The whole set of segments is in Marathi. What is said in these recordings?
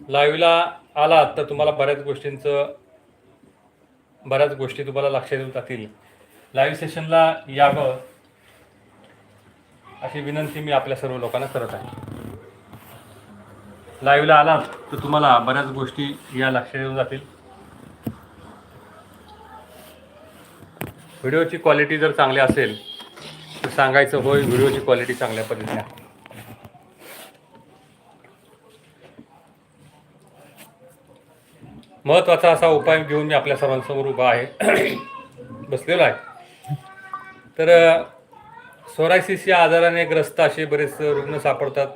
लाईव्हला आलात तर तुम्हाला बऱ्याच गोष्टींचं बऱ्याच गोष्टी तुम्हाला लक्षात येऊ जातील. लाईव्ह सेशनला यावं अशी विनंती मी आपल्या सर्व लोकांना करत आहे. लाईव्हला आलात तर तुम्हाला बऱ्याच गोष्टी या लक्षात येऊन जातील. व्हिडिओची क्वालिटी जर चांगली असेल तर सांगायचं होय व्हिडिओची क्वालिटी चांगल्या पद्धतीने महत्त्वाचा असा उपाय घेऊन मी आपल्या सर्वांसमोर उभा आहे. बसलेलो आहे. तर सोरायसिस या आजाराने ग्रस्त असे बरेच रुग्ण सापडतात.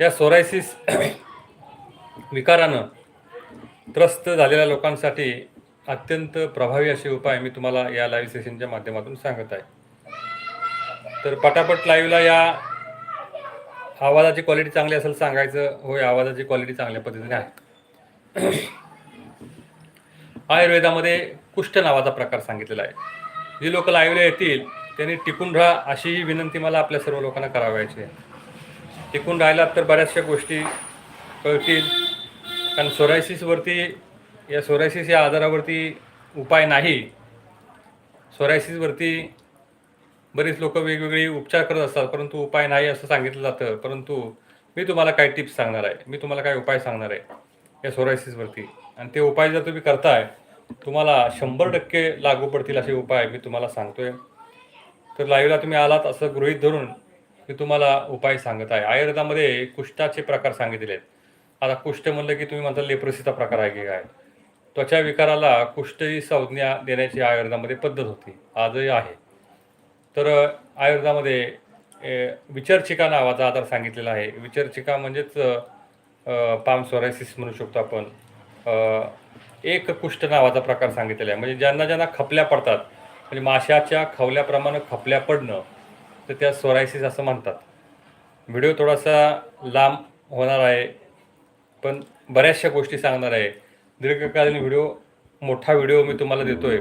या सोरायसिस विकारानं त्रस्त झालेल्या लोकांसाठी अत्यंत प्रभावी असे उपाय मी तुम्हाला या लाईव्ह सेशनच्या माध्यमातून सांगत आहे. तर पटापट लाईव्हला या आवाजाची क्वालिटी चांगली असेल सांगायचं होय आवाजाची क्वालिटी चांगल्या पद्धतीने आहे. आयुर्वेदामध्ये कुष्ठ नावाचा प्रकार सांगितलेला आहे. जी लोक लाईव्हला येतील त्यांनी टिकून राहा अशी ही विनंती मला आपल्या सर्व लोकांना करावायची आहे. टिकून राहिलात तर बऱ्याचशा गोष्टी कळतील कारण सोरायसिसवरती या सोरायसिस या आजारावरती उपाय नाही. सोरायसिसवरती बरीच लोक वेगवेगळे उपचार करत असतात परंतु उपाय नाही असं सांगितलं जातं. परंतु मी तुम्हाला काही टिप्स सांगणार आहे. मी तुम्हाला काही उपाय सांगणार आहे. या सोरायसिसवरती आणि ते उपाय जर तुम्ही करताय तुम्हाला शंभर टक्के लागू पडतील असे उपाय मी तुम्हाला सांगतोय. तर लाईव्हला तुम्ही आलात असं गृहीत धरून मी तुम्हाला उपाय सांगत आहे. आयुर्वेदामध्ये कुष्ठाचे प्रकार सांगितले आहेत आता कुष्ठ म्हणलं की तुम्ही म्हणता लेप्रसीचा प्रकार आहे की काय? त्वचा विकाराला कुष्ठ ही संज्ञा देण्याची आयुर्वेदामध्ये पद्धत होती. आजही आहे. तर आयुर्वेदामध्ये विचर्चिका नावाचा आधार सांगितलेला आहे. विचर्चिका म्हणजेच पाम सोरायसिस म्हणू शकतो आपण. एक कुष्ठ नावाचा प्रकार सांगितलेला आहे. म्हणजे ज्यांना ज्यांना खपल्या पडतात म्हणजे माशाच्या खवल्याप्रमाणे खपल्या पडणं तर त्या सोरायसिस असं म्हणतात. व्हिडिओ थोडासा लांब होणार आहे पण बऱ्याचशा गोष्टी सांगणार आहे. दीर्घकालीन व्हिडिओ मोठा व्हिडिओ मी तुम्हाला देतो आहे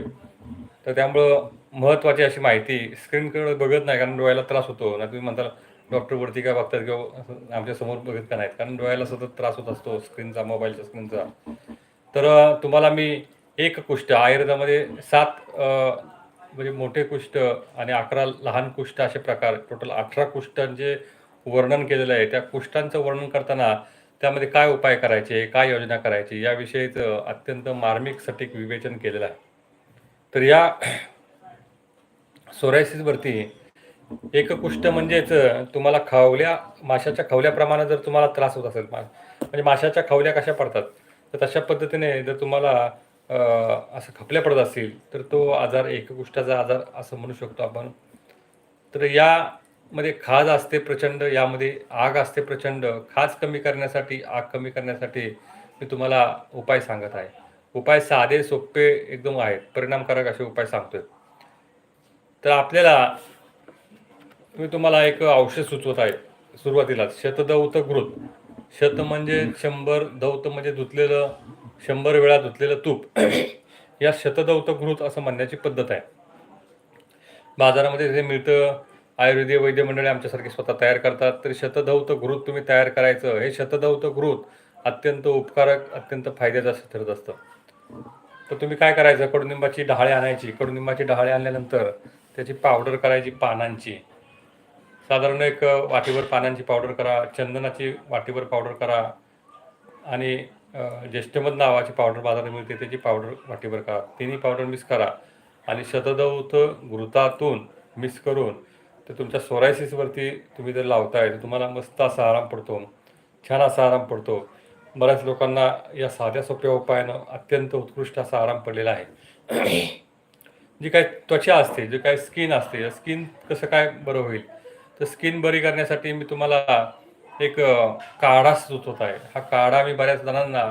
तर त्यामुळं महत्त्वाची अशी माहिती स्क्रीनकडे बघत नाही कारण डोळ्याला त्रास होतो. ना तुम्ही म्हणताल डॉक्टरवरती काय बघतात किंवा आमच्यासमोर बघत का नाहीत? कारण डोळ्याला सतत त्रास होत असतो स्क्रीनचा मोबाईलच्या स्क्रीनचा. तर तुम्हाला मी एक कुष्ठ आयुर्वेदामध्ये सात म्हणजे मोठे कुष्ठ आणि अकरा लहान कुष्ठ असे प्रकार टोटल अठरा कुष्ठांचे वर्णन केलेलं आहे. त्या कुष्ठांचं वर्णन करताना त्यामध्ये काय उपाय करायचे काय योजना करायची याविषयीचं अत्यंत मार्मिक सटीक विवेचन केलेलं आहे. तर या सोरायसिसवरती एक कुष्ठ म्हणजेच तुम्हाला खावल्या माशाच्या खवल्याप्रमाणे जर तुम्हाला त्रास होत असेल मा- म्हणजे माशाच्या खवल्या कशा पडतात? तर तशा पद्धतीने जर तुम्हाला असं खपल्या पडत असतील तर तो आजार एककुष्ठाचा आजार असं म्हणू शकतो आपण. तर यामध्ये खाज असते प्रचंड यामध्ये आग असते प्रचंड. खाज कमी करण्यासाठी आग कमी करण्यासाठी मी तुम्हाला उपाय सांगत आहे. उपाय साधे सोपे एकदम आहेत. परिणामकारक असे उपाय सांगतोय. तर आपल्याला मी तुम्हाला एक औषध सुचवत आहे सुरुवातीला शतदौत घृत शत म्हणजे शंभर दौत म्हणजे धुतलेलं शंभर वेळा धुतलेलं तूप. या शतदौत घृत असं म्हणण्याची पद्धत आहे. बाजारामध्ये जे मिळतं आयुर्वेदीय वैद्य मंडळी आमच्यासारखे स्वतः तयार करतात तर शतदौत घृत तुम्ही तयार करायचं. हे शतदौत घृत अत्यंत उपकारक अत्यंत फायद्याचं असं ठरत असतं. तर तुम्ही काय करायचं? कडुनिंबाची डहाळे आणायची. कडुनिंबाची डहाळे आणल्यानंतर त्याची पावडर करायची पानांची. साधारण एक वाटीभर पानांची पावडर करा चंदनाची वाटीभर पावडर करा आणि ज्येष्ठमध नावाची पावडर बाजारात मिळते त्याची पावडर वाटीभर करा. तिन्ही पावडर मिक्स करा आणि शतदौत घृतातून मिक्स करून ते तुमच्या सोरायसिसवरती तुम्ही जर लावताय तर तुम्हाला मस्त असा आराम पडतो. छान असा आराम पडतो. बऱ्याच लोकांना या साध्या सोप्या उपायानं अत्यंत उत्कृष्ट असा आराम पडलेला आहे. जी काय त्वचा असते जे काय स्किन असते स्किन कसं काय बरं होईल? तर स्किन बरी करण्यासाठी मी तुम्हाला एक काढा सुचवत आहे. हा काढा मी बऱ्याच जणांना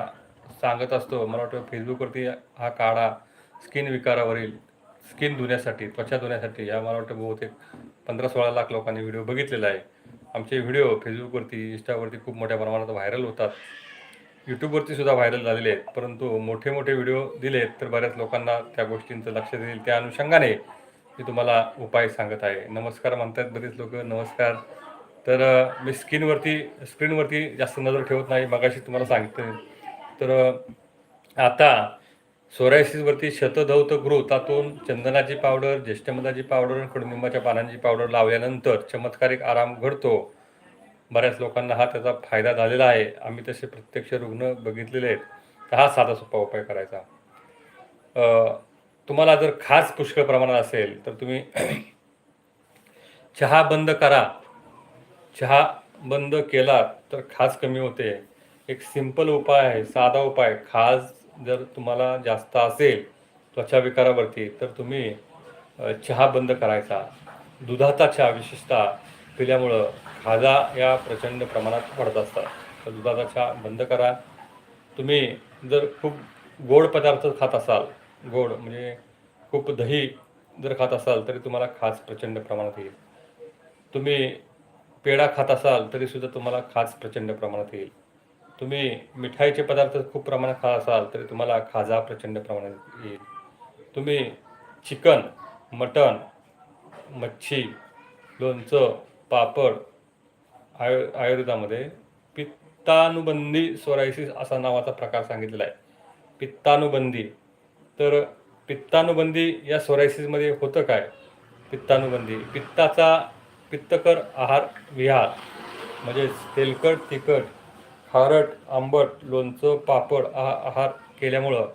सांगत असतो. मला वाटतं फेसबुकवरती हा काढा स्किन विकारावरील स्किन धुण्यासाठी त्वचा धुण्यासाठी. या मला वाटतं बहुतेक पंधरा सोळा लाख लोकांनी व्हिडिओ बघितलेला आहे. आमचे व्हिडिओ फेसबुकवरती इंस्टावरती खूप मोठ्या प्रमाणात व्हायरल होतात. यूट्यूबवरती सुद्धा व्हायरल झालेले आहेत. परंतु मोठे मोठे व्हिडिओ दिलेत तर बऱ्याच लोकांना त्या गोष्टींचं लक्ष देईल. त्या अनुषंगाने मी तुम्हाला उपाय सांगत आहे. नमस्कार म्हणतात बरीच लोक. नमस्कार. तर मी स्किनवरती स्क्रीनवरती जास्त नजर ठेवत नाही. मगाशी तुम्हाला सांगितलं. तर आता सोरायसिसवरती शतधौत गृह चंदनाची पावडर ज्येष्ठमधाची पावडर कडुनिंबाच्या पानांची पावडर लावल्यानंतर चमत्कारिक आराम घडतो. बऱ्याच लोकांना हा त्याचा फायदा झालेला आहे. आम्ही तसे प्रत्यक्ष रुग्ण बघितलेले आहेत. तर हा साधा सोपा उपाय करायचा. तुम्हाला जर खास पुष्कळ प्रमाणात असेल तर तुम्ही चहा बंद करा. चहा बंद केला तर खाज कमी होते. एक सिंपल उपाय आहे साधा उपाय. खाज जर तुम्हाला जास्त असेल त्वचा विकारावरती तर तुम्ही चहा बंद करायचा. दुधाचा चहा विशेषतः पिल्यामुळं खाजा या प्रचंड प्रमाणात वाढत असतात. तर दुधाचा चहा बंद करा. तुम्ही जर खूप गोड पदार्थ खात असाल गोड म्हणजे खूप दही जर खात असाल तरी तुम्हाला खाज प्रचंड प्रमाणात येईल. तुम्ही पेढा खात असाल तरीसुद्धा तुम्हाला खाज प्रचंड प्रमाणात येईल. तुम्ही मिठाईचे पदार्थ खूप प्रमाणात खात असाल तरी तुम्हाला खाजा प्रचंड प्रमाणात येईल. तुम्ही चिकन मटण मच्छी लोणचं पापड आयु आयुर्वेदामध्ये पित्तानुबंधी सोरायसिस असा नावाचा प्रकार सांगितलेला आहे. पित्तानुबंधी. तर पित्तानुबंधी या सोरायसिसमध्ये होतं काय? पित्तानुबंधी. पित्ताचा पित्तकर आहार विहार म्हणजेच तेलकट तिखट खारट आंबट लोणचं पापड हा आहार केल्यामुळं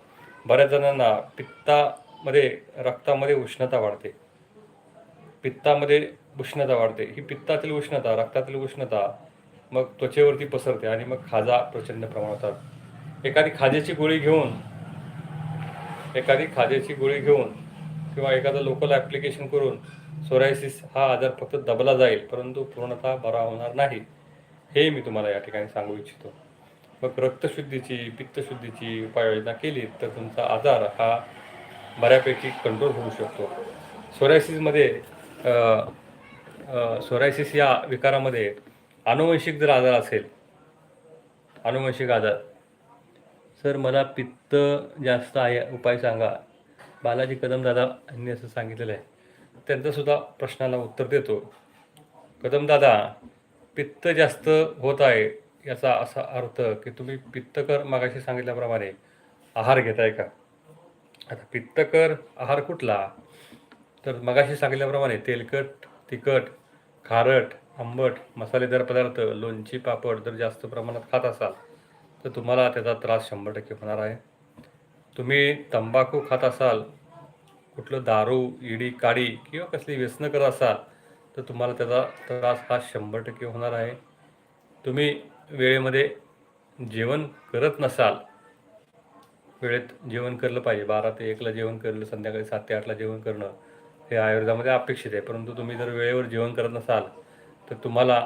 बऱ्याच जणांना पित्तामध्ये रक्तामध्ये उष्णता वाढते. पित्तामध्ये उष्णता वाढते. ही पित्तातील उष्णता रक्तातील उष्णता मग त्वचेवरती पसरते आणि मग खाजा प्रचंड प्रमाणात होतात. एखादी खाजेची गोळी घेऊन एखादी खाजेची गोळी घेऊन किंवा एखादं लोकल ॲप्लिकेशन करून सोरायसिस हा आजार फक्त दबला जाईल परंतु पूर्णतः बरा होणार नाही हे मी तुम्हाला या ठिकाणी सांगू इच्छितो. मग रक्तशुद्धीची पित्तशुद्धीची उपाययोजना केली तर तुमचा आजार हा बऱ्यापैकी कंट्रोल होऊ शकतो. सोरायसिसमध्ये सोरायसिस या विकारामध्ये अनुवंशिक जर आजार असेल अनुवंशिक आजार सर मला पित्त जास्त आहे उपाय सांगा. बालाजी कदम दादा यांनी असं सांगितलेलं आहे. त्यांचासुद्धा प्रश्नाला उत्तर देतो. कदम दादा पित्त जास्त होत आहे याचा असा अर्थ की तुम्ही पित्तकर मागाशी सांगितल्याप्रमाणे आहार घेताय का? आता पित्तकर आहार कुठला? तर मगाशी सांगितल्याप्रमाणे तेलकट तिखट खारट आंबट मसालेदार पदार्थ लोणची पापड जर जास्त प्रमाणात खात असाल तर तुम्हाला त्याचा त्रास शंभर टक्के होणार आहे. तुम्ही तंबाखू खात असाल कुठलं दारू इडी काडी किंवा कसली व्यसनं करत असाल तर तुम्हाला त्याचा त्रास हा शंभर टक्के होणार आहे. तुम्ही वेळेमध्ये जेवण करत नसाल वेळेत जेवण केलं पाहिजे. बारा ते एकला जेवण करलं संध्याकाळी सात ते आठला जेवण करणं हे आयुर्वेदामध्ये अपेक्षित आहे. परंतु तुम्ही जर वेळेवर जेवण करत नसाल तर तुम्हाला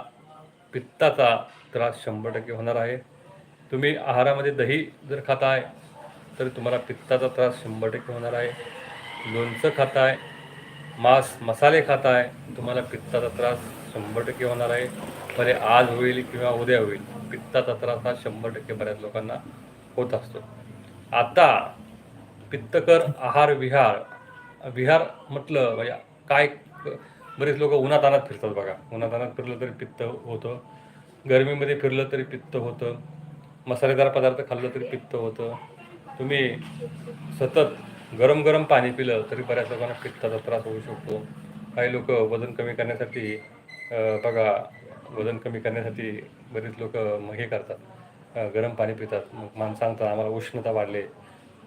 पित्ताचा त्रास शंभर टक्के होणार आहे. तुम्ही आहारामध्ये दही जर खाताय तर तुम्हाला पित्ताचा त्रास शंभर टक्के होणार आहे. लोणचं खाताय मांस मसाले खाताय तुम्हाला पित्ताचा त्रास शंभर टक्के होणार आहे. भले आज होईल किंवा उद्या होईल पित्ताचा त्रास हा शंभर टक्के बऱ्याच लोकांना होत असतो. आता पित्तकर आहार विहार विहार म्हटलं म्हणजे काय बरेच लोक उन्हातानात फिरतात बघा. उन्हातानात फिरलं तरी पित्त होतं. गरमीमध्ये फिरलं तरी पित्त होतं. मसालेदार पदार्थ खाल्लं तरी पित्त होतं. तुम्ही सतत गरम गरम पाणी पिलं तरी बऱ्याच लोकांना पित्ताचा त्रास होऊ शकतो. काही लोक वजन कमी करण्यासाठी बघा वजन कमी करण्यासाठी बरेच लोक हे करतात. गरम पाणी पितात. मग मान सांगतात आम्हाला उष्णता वाढले.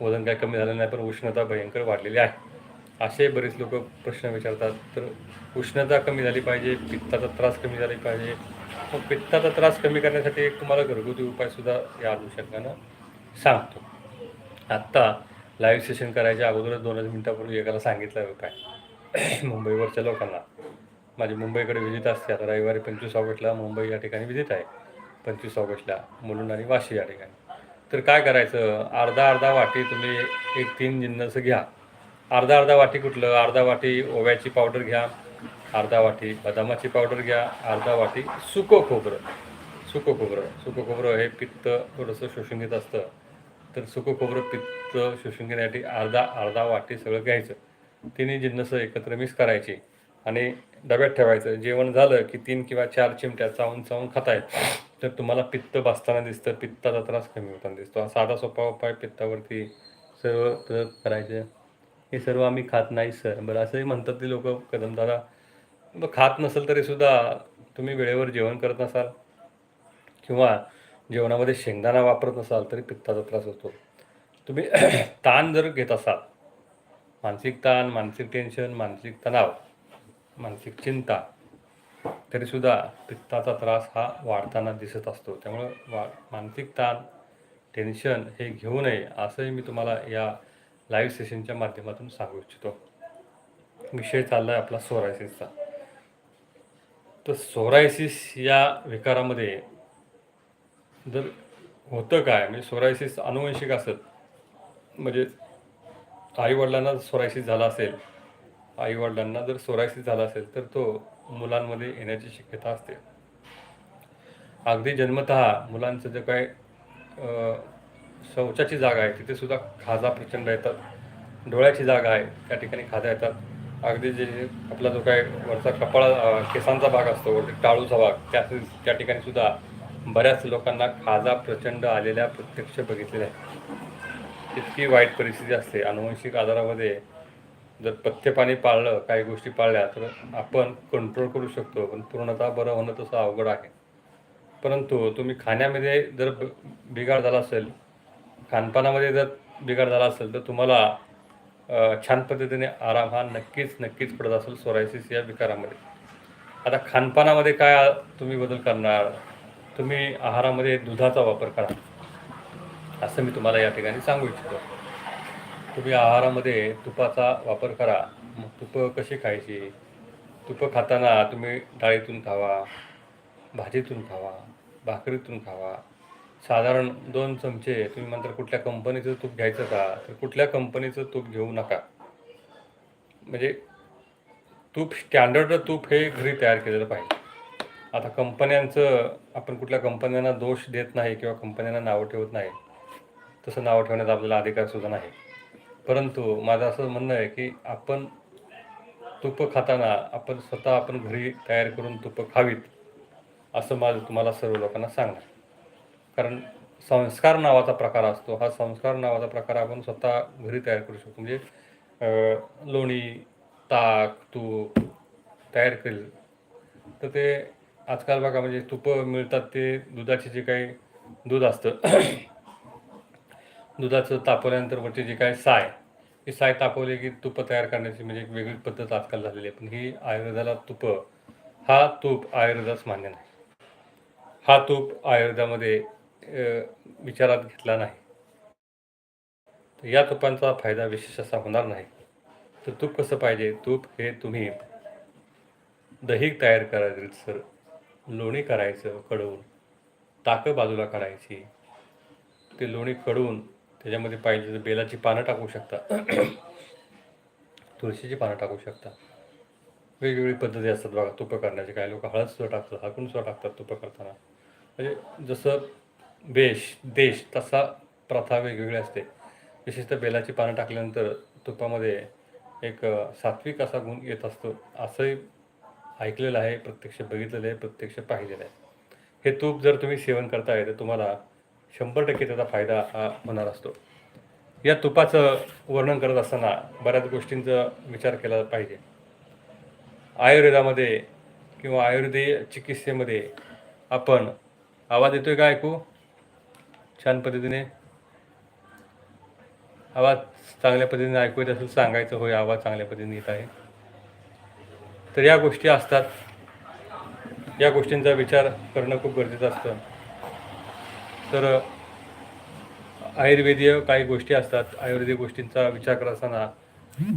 वजन काय कमी झालं नाही पण उष्णता भयंकर वाढलेली आहे. असे बरेच लोक प्रश्न विचारतात. तर उष्णता कमी झाली पाहिजे पित्ताचा त्रास कमी झाला पाहिजे मग पित्ताचा त्रास कमी करण्यासाठी एक तुम्हाला घरगुती उपायसुद्धा या अनुषंगानं सांगतो. आत्ता लाईव्ह सेशन करायच्या अगोदरच दोनच मिनटापूर्वी एकाला सांगितलं उपाय मुंबईवरच्या लोकांना. माझी मुंबईकडे विजिट असते. आता रविवारी पंचवीस ऑगस्टला मुंबई या ठिकाणी विजिट आहे. पंचवीस ऑगस्टला मुलुंड आणि वाशी या ठिकाणी. तर काय करायचं? अर्धा अर्धा वाटी तुम्ही एक तीन जिन्नस घ्या. अर्धा अर्धा वाटी कुठलं? अर्धा वाटी ओव्याची पावडर घ्या. अर्धा वाटी बदामाची पावडर घ्या अर्धा वाटी सुकं खोबरं. सुकं खोबरं. सुकं खोबरं हे पित्त थोडंसं शोषून घेत असतं. तर सुकं खोबरं पित्त शोषून घेण्यासाठी अर्धा अर्धा वाटी सगळं घ्यायचं. तिन्ही जिन्नसं एकत्र मिक्स करायची आणि डब्यात ठेवायचं. जेवण झालं की तीन किंवा चार चिमट्या चावून चावून खाताय तर तुम्हाला पित्त बसताना दिसतं पित्ताचा त्रास कमी होताना दिसतो. हा साधा सोपा उपाय पित्तावरती सर्व प्रयोग करायचे. हे सर्व आम्ही खात नाही सर. बरं असंही म्हणतात ते लोक कदमदादा. खात नसेल तरी सुद्धा तुम्ही वेळेवर जेवण करत नसाल किंवा जेवणामध्ये शेंगदाणा वापरत नसाल तरी पित्ताचा त्रास होतो. तुम्ही ताण जर घेत असाल मानसिक ताण मानसिक टेन्शन मानसिक तणाव मानसिक चिंता तरीसुद्धा पित्ताचा त्रास हा वाढताना दिसत असतो. त्यामुळं वा मानसिक ताण टेन्शन हे घेऊ नये असंही मी तुम्हाला या लाईव्ह सेशनच्या माध्यमातून सांगू इच्छितो. विषय चालला आहे आपला सोरायसिसचा. तर सोरायसिस या विकारामध्ये जर होतं काय म्हणजे सोरायसिस अनुवंशिक असत म्हणजे आईवडिलांना सोरायसिस झाला असेल आईवडिलांना जर सोरायसिस झाला असेल तर तो मुलांमध्ये येण्याची शक्यता असते. अगदी जन्मत मुलांचं जे काय शौचाची जागा आहे तिथे सुद्धा खाजा प्रचंड येतात डोळ्याची जागा आहे त्या ठिकाणी खाजा येतात. अगदी जे आपला जो काय वरचा कपाळा केसांचा भाग असतो वरती टाळूचा भाग त्या त्या ठिकाणी सुद्धा बऱ्याच लोकांना खाजा प्रचंड आलेल्या प्रत्यक्ष बघितलेल्या इतकी वाईट परिस्थिती असते. अनुवंशिक आजारामध्ये जर पथ्यपाणी पाळलं काही गोष्टी पाळल्या तर आपण कंट्रोल करू शकतो पण पूर्णतः बरं होणं तसं अवघड आहे. परंतु तुम्ही खाण्यामध्ये जर ब- बिघाड झाला असेल खानपानामध्ये जर बिघाड झाला असेल तर तुम्हाला छान पद्धतीने आराम हा नक्कीच नक्कीच पडत असेल सोरायसिस या विकारामध्ये. आता खानपानामध्ये काय तुम्ही बदल करणार? तुम्ही आहारामध्ये दुधाचा वापर करा. असं मी तुम्हाला या ठिकाणी सांगू इच्छितो. तुम्ही आहारामध्ये तुपाचा वापर करा. मग तुपं कशी खायची? तुपं खाताना तुम्ही डाळीतून खावा भाजीतून खावा भाकरीतून खावा साधारण दोन चमचे तुम्ही म्हणता कुठल्या कंपनीचं तूप घ्यायचं का? तर कुठल्या कंपनीचं तूप घेऊ नका. म्हणजे तूप स्टँडर्ड तूप हे घरी तयार केलेलं पाहिजे. आता कंपन्यांचं आपण कुठल्या कंपन्यांना दोष देत नाही किंवा कंपन्यांना नावं ठेवत नाही तसं नावं ठेवण्याचा आपल्याला अधिकार सुद्धा नाही. परंतु माझं असं म्हणणं आहे की आपण तूप खाताना आपण स्वतः आपण घरी तयार करून तुपं खावीत असं माझं तुम्हाला सर्व लोकांना सांगणार. कारण संस्कार नावाचा प्रकार असतो. हा संस्कार नावाचा प्रकार आपण स्वतः घरी तयार करू शकतो. म्हणजे लोणी ताक तूप तयार केलं तर ते आजकाल बघा म्हणजे तुपं मिळतात ते दुधाचे जे काही दूध असतं. दुधाचं तापवल्यानंतर वरची जी काय साय ही साय तापवली की तुपं तयार करण्याची म्हणजे एक वेगळी पद्धत आजकाल झालेली आहे. पण ही आयुर्वेदाला तुपं हा तूप आयुर्वेदास मान्य नाही. हा तूप आयुर्वेदामध्ये विचारात घेतला नाही. तर या तुपांचा फायदा विशेष असा होणार नाही. तर तूप कसं पाहिजे? तूप हे तुम्ही दही तयार करायचं सर. लोणी करायचं कडवून. ताकं बाजूला काढायची ते लोणी कडवून त्याच्यामध्ये पाहिजे तर बेलाची पानं टाकू शकता. तुळशीची पानं टाकू शकता. वेगवेगळी पद्धती असतात बघा तुपं करण्याचे. काही लोक हळदसुद्धा टाकतात हाकूनसुद्धा टाकतात तुपं करताना. म्हणजे जसं देश देश तसा प्रथा वेगवेगळी असते. विशेषतः बेलाची पानं टाकल्यानंतर तुपामध्ये एक सात्विक असा गुण येत असतो. असंही ऐकलेलं आहे प्रत्यक्ष बघितलेलं आहे प्रत्यक्ष पाहिलेलं आहे. हे तूप जर तुम्ही सेवन करताय तर तुम्हाला शंभर टक्के त्याचा फायदा हा होणार असतो. या तुपाचं वर्णन करत असताना बऱ्याच गोष्टींचा विचार केला पाहिजे. आयुर्वेदामध्ये किंवा आयुर्वेदीय चिकित्सेमध्ये आपण आवाज येतोय का ऐकू? छान पद्धतीने आवाज चांगल्या पद्धतीने ऐकू येत असेल सांगायचं होय आवाज चांगल्या पद्धतीने येत आहे. तर या गोष्टी असतात. या गोष्टींचा विचार करणं खूप गरजेचं असतं. तर आयुर्वेदीय काही गोष्टी असतात. आयुर्वेदिक गोष्टींचा विचार करत असताना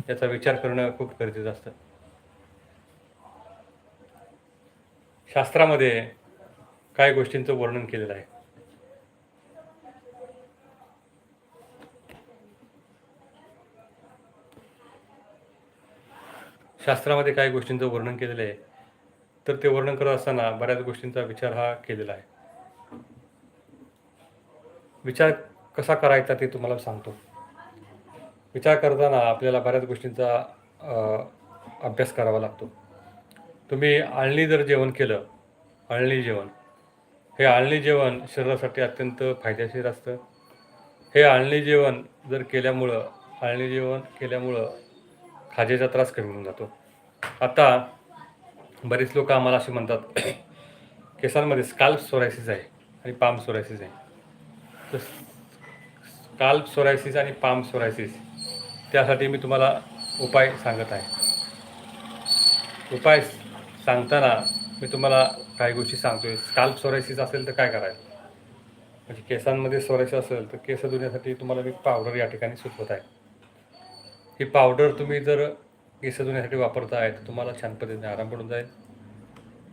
याचा विचार करणं खूप गरजेचं असतं. शास्त्रामध्ये काही गोष्टींचं वर्णन केलेलं आहे. शास्त्रामध्ये काही गोष्टींचं वर्णन केलेलं आहे. तर ते वर्णन करत असताना बऱ्याच गोष्टींचा विचार हा केलेला आहे. विचार कसा करायचा ते तुम्हाला सांगतो. विचार करताना आपल्याला बऱ्याच गोष्टींचा अभ्यास करावा लागतो. तुम्ही आळणी जर जेवण केलं आळणी जेवण हे आळणी जेवण शरीरासाठी अत्यंत फायदेशीर असतं. हे आळणी जेवण जर केल्यामुळं आळणी जेवण केल्यामुळं खाजेचा त्रास कमी होऊन जातो. आता बरेच लोक आम्हाला असे म्हणतात केसांमध्ये स्काल्प सोरायसिस आहे आणि पाम सोरायसिस आहे. तर स्काल्प सोरायसिस आणि पाम सोरायसिस त्यासाठी मी तुम्हाला उपाय सांगत आहे. उपाय सांगताना मी तुम्हाला काही गोष्टी सांगतोय. स्काल्प सोरायसिस असेल तर काय करायचं? म्हणजे केसांमध्ये सोरायसिस असेल तर केस धुण्यासाठी तुम्हाला मी पावडर या ठिकाणी सुचवत आहे. ही पावडर तुम्ही जर केस धुण्यासाठी वापरताय तर तुम्हाला छान पद्धतीने आराम पडून जाईल.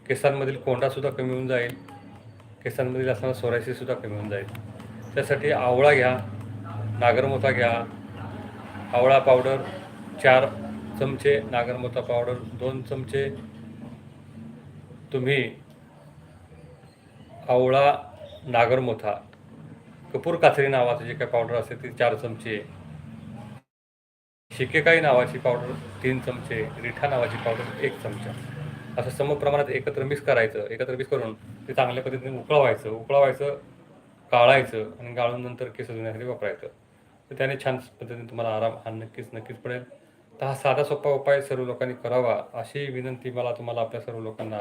केसांमधील कोंडासुद्धा कमी होऊन जाईल. केसांमधील असणारा सोरायसीसुद्धा कमी होऊन जाईल. त्यासाठी आवळा घ्या नागरमोथा घ्या. आवळा पावडर चार चमचे नागरमोथा पावडर दोन चमचे. तुम्ही आवळा नागरमोथा कपूर काथरी नावाचं जे काय पावडर असते ती चार चमचे. शिकेकाई नावाची पावडर तीन चमचे रिठा नावाची पावडर एक चमचा. असं सम प्रमाणात एकत्र मिक्स करायचं एकत्र मिक्स करून ते चांगल्या पद्धतीने उकळवायचं उकळवायचं काढायचं आणि गाळून नंतर केस धुण्यासाठी वापरायचं. तर त्याने छान पद्धतीने तुम्हाला आराम हा नक्कीच नक्कीच पडेल. तर हा साधा सोपा उपाय सर्व लोकांनी करावा अशी विनंती मला तुम्हाला आपल्या सर्व लोकांना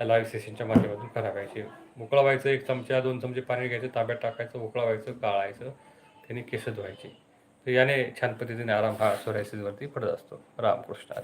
लाईव्ह सेशनच्या माध्यमातून करावायची उकळवायचं एक चमचा दोन चमचे पाणी घ्यायचं ताब्यात टाकायचं उकळवायचं गाळायचं त्याने केस धुवायची. याने छान पद्धतीने आराम हा सोरायसिसवरती पडत असतो. रामकृष्ण